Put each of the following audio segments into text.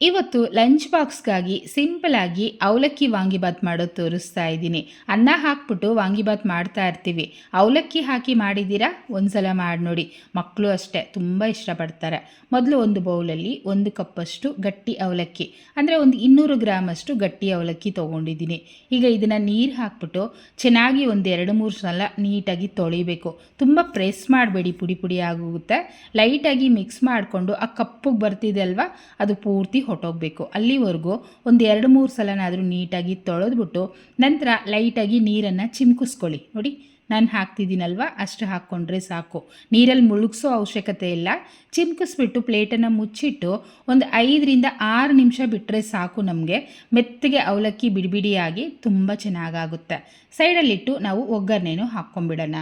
ಇವತ್ತು ಲಂಚ್ ಬಾಕ್ಸ್ಗಾಗಿ ಸಿಂಪಲಾಗಿ ಅವಲಕ್ಕಿ ವಾಂಗಿಬಾತ್ ಮಾಡೋದು ತೋರಿಸ್ತಾ ಇದ್ದೀನಿ. ಅನ್ನ ಹಾಕ್ಬಿಟ್ಟು ವಾಂಗಿಬಾತ್ ಮಾಡ್ತಾ ಇರ್ತೀವಿ. ಅವಲಕ್ಕಿ ಹಾಕಿ ಮಾಡಿದ್ದೀರಾ? ಒಂದ್ಸಲ ಮಾಡಿ ನೋಡಿ. ಮಕ್ಕಳು ಅಷ್ಟೇ, ತುಂಬ ಇಷ್ಟಪಡ್ತಾರೆ. ಮೊದಲು ಒಂದು ಬೌಲಲ್ಲಿ ಒಂದು ಕಪ್ಪಷ್ಟು ಗಟ್ಟಿ ಅವಲಕ್ಕಿ, ಅಂದರೆ ಒಂದು ಇನ್ನೂರು ಗ್ರಾಮಷ್ಟು ಗಟ್ಟಿ ಅವಲಕ್ಕಿ ತೊಗೊಂಡಿದ್ದೀನಿ. ಈಗ ಇದನ್ನು ನೀರು ಹಾಕ್ಬಿಟ್ಟು ಚೆನ್ನಾಗಿ ಒಂದು ಎರಡು ಮೂರು ಸಲ ನೀಟಾಗಿ ತೊಳಿಬೇಕು. ತುಂಬ ಪ್ರೆಸ್ ಮಾಡಬೇಡಿ, ಪುಡಿ ಪುಡಿ ಆಗುತ್ತೆ ಲೈಟಾಗಿ ಮಿಕ್ಸ್ ಮಾಡಿಕೊಂಡು ಆ ಕಪ್ಪಗೆ ಬರ್ತಿದೆ ಅಲ್ವಾ? ಅದು ಪೂರ್ತಿ ಹೊಟ್ಟೋಗ್ಬೇಕು ಅಲ್ಲಿವರೆಗೂ ಒಂದು ಎರಡು ಮೂರು ಸಲನಾದರೂ ನೀಟಾಗಿ ತೊಳೆದ್ಬಿಟ್ಟು ನಂತರ ಲೈಟಾಗಿ ನೀರನ್ನು ಚಿಮ್ಕಿಸ್ಕೊಳ್ಳಿ. ನೋಡಿ, ನಾನು ಹಾಕ್ತಿದ್ದೀನಲ್ವ? ಅಷ್ಟು ಹಾಕ್ಕೊಂಡ್ರೆ ಸಾಕು. ನೀರಲ್ಲಿ ಮುಳುಗಿಸೋ ಅವಶ್ಯಕತೆ ಇಲ್ಲ. ಚಿಮ್ಕಿಸ್ಬಿಟ್ಟು ಪ್ಲೇಟನ್ನು ಮುಚ್ಚಿಟ್ಟು ಒಂದು ಐದರಿಂದ ಆರು ನಿಮಿಷ ಬಿಟ್ಟರೆ ಸಾಕು ನಮಗೆ. ಮೆತ್ತಗೆ ಅವಲಕ್ಕಿ ಬಿಡಿಬಿಡಿಯಾಗಿ ತುಂಬ ಚೆನ್ನಾಗಾಗುತ್ತೆ. ಸೈಡಲ್ಲಿಟ್ಟು ನಾವು ಒಗ್ಗರಣೆನೂ ಹಾಕ್ಕೊಂಬಿಡೋಣ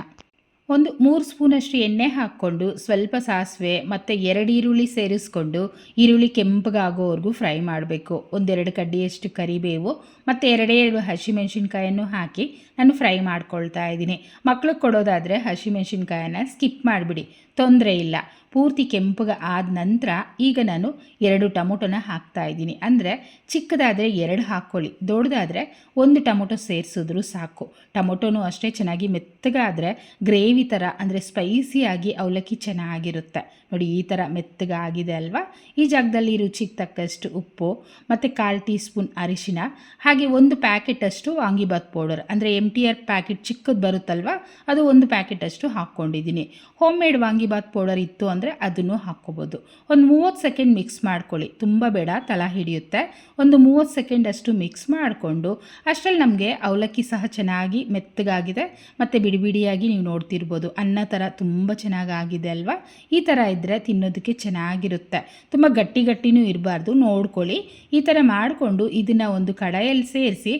ಒಂದು ಮೂರು ಸ್ಪೂನಷ್ಟು ಎಣ್ಣೆ ಹಾಕ್ಕೊಂಡು ಸ್ವಲ್ಪ ಸಾಸಿವೆ ಮತ್ತು ಎರಡು ಈರುಳ್ಳಿ ಸೇರಿಸ್ಕೊಂಡು ಈರುಳ್ಳಿ ಕೆಂಪಗಾಗೋವರೆಗೂ ಫ್ರೈ ಮಾಡಬೇಕು. ಒಂದೆರಡು ಕಡ್ಡಿಯಷ್ಟು ಕರಿಬೇವು ಮತ್ತು ಎರಡೇ ಎರಡು ಹಸಿಮೆಣ್ಸಿನ್ಕಾಯನ್ನು ಹಾಕಿ ನಾನು ಫ್ರೈ ಮಾಡ್ಕೊಳ್ತಾ ಇದ್ದೀನಿ. ಮಕ್ಳಿಗೆ ಕೊಡೋದಾದರೆ ಹಸಿಮೆಣ್ಸಿನ್ಕಾಯನ್ನು ಸ್ಕಿಪ್ ಮಾಡಿಬಿಡಿ, ತೊಂದರೆ ಇಲ್ಲ. ಪೂರ್ತಿ ಕೆಂಪಗೆ ಆದ ನಂತರ ಈಗ ನಾನು ಎರಡು ಟೊಮೊಟೊನ ಹಾಕ್ತಾ ಇದ್ದೀನಿ. ಅಂದರೆ ಚಿಕ್ಕದಾದರೆ ಎರಡು ಹಾಕ್ಕೊಳ್ಳಿ, ದೊಡ್ಡದಾದರೆ ಒಂದು ಟೊಮೊಟೊ ಸೇರಿಸಿದ್ರು ಸಾಕು. ಟೊಮೊಟೊನೂ ಅಷ್ಟೇ ಚೆನ್ನಾಗಿ ಮೆತ್ತಗಾದರೆ ಗ್ರೇವಿ ಥರ ಅಂದರೆ ಸ್ಪೈಸಿಯಾಗಿ ಅವಲಕ್ಕಿ ಚೆನ್ನಾಗಿರುತ್ತೆ. ನೋಡಿ, ಈ ಥರ ಮೆತ್ತಗಾಗಿದೆ ಅಲ್ವಾ? ಈ ಜಾಗದಲ್ಲಿ ರುಚಿಗೆ ತಕ್ಕಷ್ಟು ಉಪ್ಪು, ಮತ್ತು ಕಾಲು ಟೀ ಸ್ಪೂನ್ ಅರಿಶಿನ, ಹಾಗೆ ಒಂದು ಪ್ಯಾಕೆಟಷ್ಟು ವಾಂಗಿಬಾತ್ ಪೌಡರ್ ಅಂದರೆ ಎಂ ಟಿ ಆರ್ ಪ್ಯಾಕೆಟ್ ಚಿಕ್ಕದು ಬರುತ್ತಲ್ವ? ಅದು ಒಂದು ಪ್ಯಾಕೆಟಷ್ಟು ಹಾಕ್ಕೊಂಡಿದ್ದೀನಿ. ಹೋಮ್ ಮೇಡ್ ವಾಂಗಿಬಾತ್ ಪೌಡರ್ ಇತ್ತು ಅಂದರೆ ಅದನ್ನು ಹಾಕ್ಕೋಬೋದು. ಒಂದು ಮೂವತ್ತು ಸೆಕೆಂಡ್ ಮಿಕ್ಸ್ ಮಾಡ್ಕೊಳ್ಳಿ. ತುಂಬ ಬೇಡ, ತಲ ಹಿಡಿಯುತ್ತೆ. ಒಂದು ಮೂವತ್ತು ಸೆಕೆಂಡ್ ಅಷ್ಟು ಮಿಕ್ಸ್ ಮಾಡಿಕೊಂಡು, ಅಷ್ಟರಲ್ಲಿ ನಮಗೆ ಅವಲಕ್ಕಿ ಸಹ ಚೆನ್ನಾಗಿ ಮೆತ್ತಗಾಗಿದೆ. ಮತ್ತು ಬಿಡಿ ಬಿಡಿಯಾಗಿ ನೀವು ನೋಡ್ತಿರ್ಬೋದು ಅನ್ನ ಥರ ತುಂಬ ಚೆನ್ನಾಗಾಗಿದೆ ಅಲ್ವಾ? ಈ ಥರ ಇದ್ದರೆ ತಿನ್ನೋದಕ್ಕೆ ಚೆನ್ನಾಗಿರುತ್ತೆ. ತುಂಬ ಗಟ್ಟಿ ಗಟ್ಟಿನೂ ಇರಬಾರ್ದು. ನೋಡ್ಕೊಳ್ಳಿ. ಈ ಥರ ಮಾಡಿಕೊಂಡು ಇದನ್ನು ಒಂದು ಕಡಾಯಲ್ಲಿ ಸೇರಿಸಿ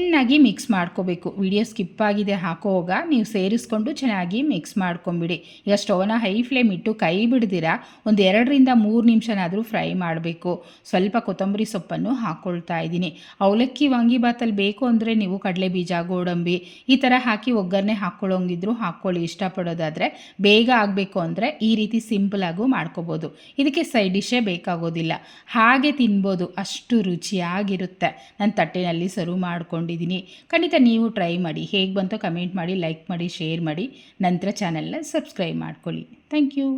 ಚೆನ್ನಾಗಿ ಮಿಕ್ಸ್ ಮಾಡ್ಕೋಬೇಕು. ವಿಡಿಯೋ ಸ್ಕಿಪ್ ಆಗಿದೆ ಹಾಕೋವಾಗ ನೀವು ಸೇರಿಸ್ಕೊಂಡು ಚೆನ್ನಾಗಿ ಮಿಕ್ಸ್ ಮಾಡ್ಕೊಂಬಿಡಿ. ಈಗ ಸ್ಟೋವ್ನ ಹೈ ಫ್ಲೇಮ್ ಇಟ್ಟು ಕೈ ಬಿಡ್ದಿರಾ? ಒಂದು ಎರಡರಿಂದ ಮೂರು ನಿಮಿಷನಾದರೂ ಫ್ರೈ ಮಾಡಬೇಕು. ಸ್ವಲ್ಪ ಕೊತ್ತಂಬರಿ ಸೊಪ್ಪನ್ನು ಹಾಕ್ಕೊಳ್ತಾ ಇದ್ದೀನಿ. ಅವಲಕ್ಕಿ ವಾಂಗಿಬಾತಲ್ಲಿ ಬೇಕು ಅಂದರೆ ನೀವು ಕಡಲೆ ಬೀಜ, ಗೋಡಂಬಿ ಈ ಥರ ಹಾಕಿ ಒಗ್ಗರಣೆ ಹಾಕ್ಕೊಳ್ಳೋಂಗಿದ್ರು ಹಾಕ್ಕೊಳ್ಳಿ ಇಷ್ಟಪಡೋದಾದರೆ ಬೇಗ ಆಗಬೇಕು ಅಂದರೆ ಈ ರೀತಿ ಸಿಂಪಲಾಗೂ ಮಾಡ್ಕೋಬೋದು. ಇದಕ್ಕೆ ಸೈಡ್ ಡಿಶೇ ಬೇಕಾಗೋದಿಲ್ಲ. ಹಾಗೆ ತಿನ್ಬೋದು. ಅಷ್ಟು ರುಚಿಯಾಗಿರುತ್ತೆ. ನನ್ನ ತಟ್ಟೆನಲ್ಲಿ ಸರ್ವ್ ಮಾಡ್ಕೊಂಡು ಇಟ್ಕೊಂಡಿದ್ದೀನಿ ಖಂಡಿತ ನೀವು ಟ್ರೈ ಮಾಡಿ. ಹೇಗೆ ಬಂತೋ ಕಮೆಂಟ್ ಮಾಡಿ ಲೈಕ್ ಮಾಡಿ ಶೇರ್ ಮಾಡಿ. ನಂತರ ಚಾನಲ್ನ ಸಬ್ಸ್ಕ್ರೈಬ್ ಮಾಡ್ಕೊಳ್ಳಿ. Thank you